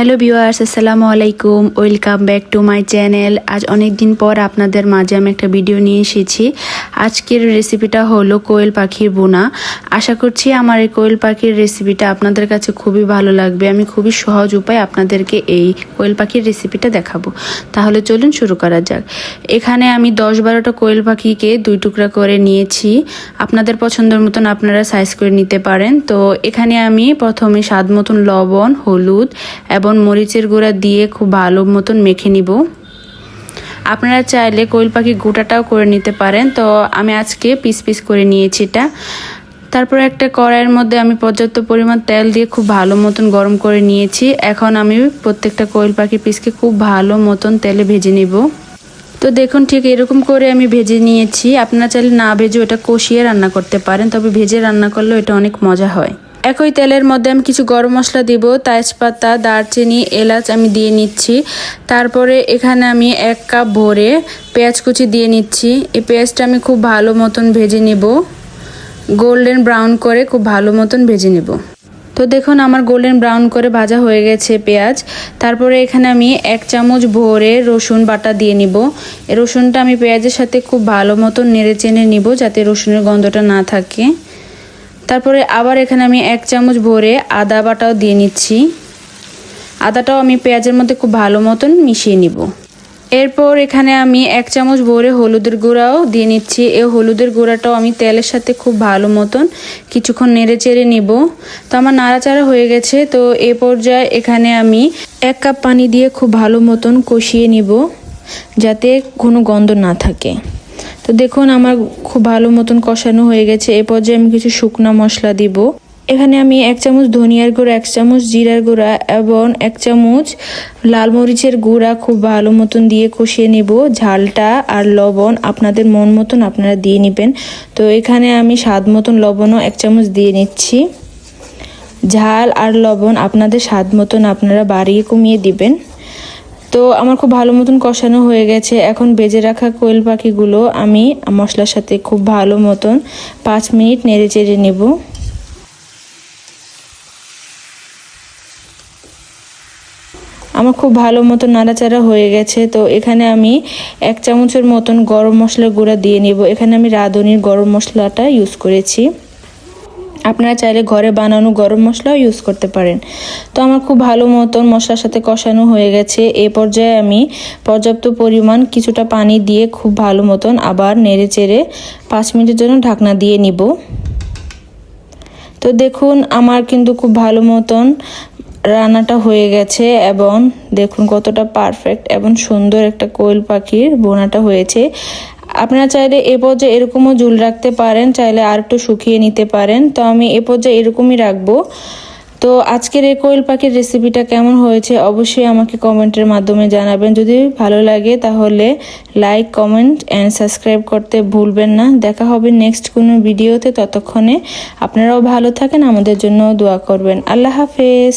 Hello viewers আসসালামু আলাইকুম welcome back to my channel আজ অনেক দিন পর আপনাদের মাঝে আমি একটা ভিডিও নিয়ে এসেছি। আজকের রেসিপিটা হলো কোয়েল পাখির বোনা আশা করছি আমার এই কোয়েল পাখির রেসিপিটা আপনাদের কাছে খুবই ভালো লাগবে। আমি খুবই সহজ উপায় আপনাদেরকে এই কোয়েল পাখির রেসিপিটা দেখাবো। তাহলে চলুন শুরু করা যাক। এখানে আমি দশ বারোটা কোয়েল পাখিকে দুই টুকরা করে নিয়েছি। আপনাদের পছন্দের মতন আপনারা সাইজ করে নিতে পারেন। তো এখানে আমি প্রথমে স্বাদ মতন লবণ, হলুদ এবং মরিচের গুঁড়া দিয়ে খুব ভালো মতন মেখে নিব। আপনারা চাইলে কোয়েল পাখি গোটাটাও করে নিতে পারেন। তো আমি আজকে পিস পিস করে নিয়েছি এটা। তারপর একটা কড়াইয়ের মধ্যে আমি পর্যাপ্ত পরিমাণ তেল দিয়ে খুব ভালো মতন গরম করে নিয়েছি। এখন আমি প্রত্যেকটা কোয়েল পাখি পিসকে খুব ভালো মতন তেলে ভেজে নিব। তো দেখুন, ঠিক এরকম করে আমি ভেজে নিয়েছি। আপনারা চাইলে না ভেজে ওটা কষিয়ে রান্না করতে পারেন, তবে ভেজে রান্না করলেও এটা অনেক মজা হয়। একই তেলের মধ্যে আমি কিছু গরম মশলা দিব, তেজপাতা, দারচিনি, এলাচ আমি দিয়ে নিচ্ছি। তারপরে এখানে আমি এক কাপ ভরে পেঁয়াজ কুচি দিয়ে নিচ্ছি। এই পেঁয়াজটা আমি খুব ভালো মতন ভেজে নেব। গোল্ডেন ব্রাউন করে খুব ভালো মতন ভেজে নেব। তো দেখুন, আমার গোল্ডেন ব্রাউন করে ভাজা হয়ে গেছে পেঁয়াজ। তারপরে এখানে আমি এক চামচ ভরে রসুন বাটা দিয়ে নিব। রসুনটা আমি পেঁয়াজের সাথে খুব ভালো মতন নেড়ে চেনে নিব, যাতে রসুনের গন্ধটা না থাকে। তারপরে আবার এখানে আমি এক চামচ ভরে আদা বাটাও দিয়ে নিচ্ছি। আদাটাও আমি পেঁয়াজের মধ্যে খুব ভালো মতন মিশিয়ে নিব। এরপর এখানে আমি এক চামচ ভরে হলুদের গুঁড়াও দিয়ে নিচ্ছি। এই হলুদের গুঁড়াটাও আমি তেলের সাথে খুব ভালো মতন কিছুক্ষণ নেড়ে চেড়ে নিব। তো আমার নাড়াচাড়া হয়ে গেছে। তো এ পর্যায়ে এখানে আমি এক কাপ পানি দিয়ে খুব ভালো মতন কষিয়ে নিব, যাতে কোনো গন্ধ না থাকে। তো দেখুন, আমার খুব ভালো মতন কষানো হয়ে গেছে। এ পর্যায়ে আমি কিছু শুকনা মশলা দিব। এখানে আমি এক চামচ ধনিয়ার গুঁড়া, এক চামচ জিরার গুঁড়া এবং এক চামচ লাল মরিচের গুঁড়া খুব ভালো মতন দিয়ে কষিয়ে নিব। ঝালটা আর লবণ আপনাদের মন মতন আপনারা দিয়ে নেবেন। তো এখানে আমি স্বাদ মতন লবণও এক চামচ দিয়ে নিচ্ছি। ঝাল আর লবণ আপনাদের স্বাদ মতন আপনারা বাড়িয়ে কমিয়ে দিবেন। তো আমার খুব ভালো মতন কষানো হয়ে গেছে। এখন বেজে রাখা কোয়েল পাখিগুলো আমি মশলার সাথে খুব ভালো মতন পাঁচ মিনিট নেড়ে চেড়ে নেব। আমার খুব ভালো মতো নাড়াচাড়া হয়ে গেছে। তো এখানে আমি এক চামচের মতন গরম মশলার গুঁড়া দিয়ে নিব। এখানে আমি রাঁধুনির গরম মশলাটা ইউজ করেছি। আপনারা চাইলে ঘরে বানানো গরম মশলাও ইউজ করতে পারেন। তো আমার খুব ভালো মতন মশলার সাথে কষানো হয়ে গেছে। এ পর্যায়ে আমি পর্যাপ্ত পরিমাণ কিছুটা পানি দিয়ে খুব ভালো মতন আবার নেড়ে চেড়ে পাঁচ মিনিটের জন্য ঢাকনা দিয়ে নিব। তো দেখুন, আমার কিন্তু খুব ভালো মতন রান্নাটা হয়ে গেছে এবং দেখুন কতটা পারফেক্ট এবং সুন্দর একটা কোয়েল পাখির বোনাটা হয়েছে। আপনারা চাইলে এ পর্যায়ে এরকমও ঝুল রাখতে পারেন, চাইলে আর একটু শুকিয়ে নিতে পারেন। তো আমি এ পর্যায়ে এরকমই রাখব। তো আজকের এই কোয়েল পাখির রেসিপিটা কেমন হয়েছে অবশ্যই আমাকে কমেন্টের মাধ্যমে জানাবেন। যদি ভালো লাগে তাহলে লাইক কমেন্ট অ্যান্ড সাবস্ক্রাইব করতে ভুলবেন না। দেখা হবে নেক্সট কোনো ভিডিওতে ততক্ষণে আপনারাও ভালো থাকেন, আমাদের জন্য দোয়া করবেন। আল্লাহ হাফেজ।